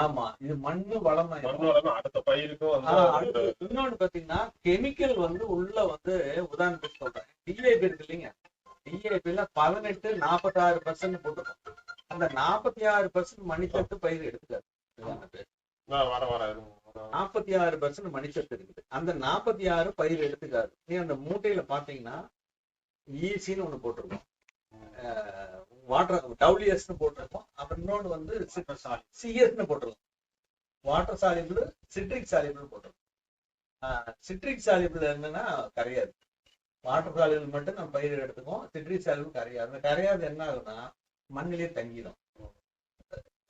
ஆமா இது மண்ணு வளமா அடுத்த பயிருக்கும் இன்னொன்னு பாத்தீங்கன்னா கெமிக்கல் வந்து உள்ள வந்து உதாரணத்துக்கு சொல்றேன். டிஏபி இருக்கு இல்லைங்க. டிஏபில பதினெட்டு நாற்பத்தாறு பர்சன்ட் போட்டுருக்கோம். அந்த நாற்பத்தி ஆறு பர்சன்ட் மணிச்சத்து பயிர் எடுத்துக்காது. நாற்பத்தி ஆறு பர்சன்ட் மணிச்சத்து இருக்குது. அந்த நாற்பத்தி ஆறு பயிர் எடுத்துக்காது நீ அந்த மூட்டையில பாத்தீங்கன்னா ஈசின்னு ஒண்ணு போட்டிருக்கோம். வாட்டர் டபிள்யூஎஸ்னு போட்டிருக்கோம். அப்புறம் இன்னொன்று வந்து சிஎஸ்னு போட்டிருக்கும். வாட்டர் சாலிபிள் சிட்ரிக் சாலிபிள் போட்டிருக்கும். சிட்ரிக் சாலிபிள் என்னன்னா கரையாது. வாட்டர் சாலிபிள் மட்டும் நம்ம பயிர் எடுத்துக்கோம் சிட்ரிக் சாலிபிள் கரையாது. அந்த கரையாது என்ன ஆகுதுன்னா மண்ணிலே தங்கிடும்.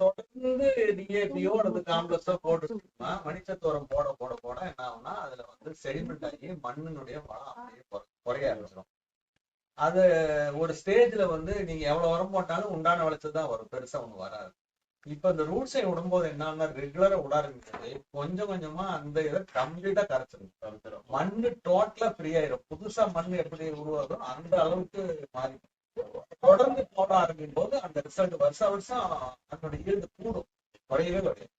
தொடர்ந்து டிஏபியோ அல்லது காம்ப்ளெக்ஸோ போட்டுட்டோம்னா மணிச்சத்தோரம் போட போட போட என்ன ஆகும்னா அதுல வந்து செடிமெண்ட் ஆகி மண்ணினுடைய வளம் அப்படியே குறைய ஆரம்பிச்சிடும். அது ஒரு ஸ்டேஜ்ல வந்து நீங்க எவ்வளவு உரம் போட்டாலும் உண்டான விளைச்சல் தான் வரும். பெருசா ஒண்ணு வராது. இப்ப இந்த ரூட்ஸை விடும்போது என்னன்னா ரெகுலரா விட ஆரம்பிச்சது கொஞ்சம் கொஞ்சமா அந்த இதை கம்ப்ளீட்டா கரைச்சிடும் கருத்துறோம். மண்ணு டோட்டலா ஃப்ரீ ஆயிரும். புதுசா மண் எப்படி உருவாகும் அந்த அளவுக்கு மாறி தொடர்ந்து போட ஆரம்பிக்கும் போது அந்த ரிசல்ட் வருஷம் வருஷம் அதனுடைய ஈல்டு கூடும். குறையவே குறையும்.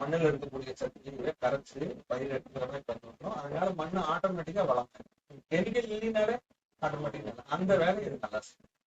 மண்ணில் இருக்கக்கூடிய சக்தியை கரைச்சு பயிர் எடுக்கிற மாதிரி பண்ணிட்டோம் அதனால மண் ஆட்டோமேட்டிக்கா வளம் கெமிக்கல் இல்லைனாலே ஆட்டோமேட்டிக்கா அந்த வேலை இது நல்லா செய்யும்.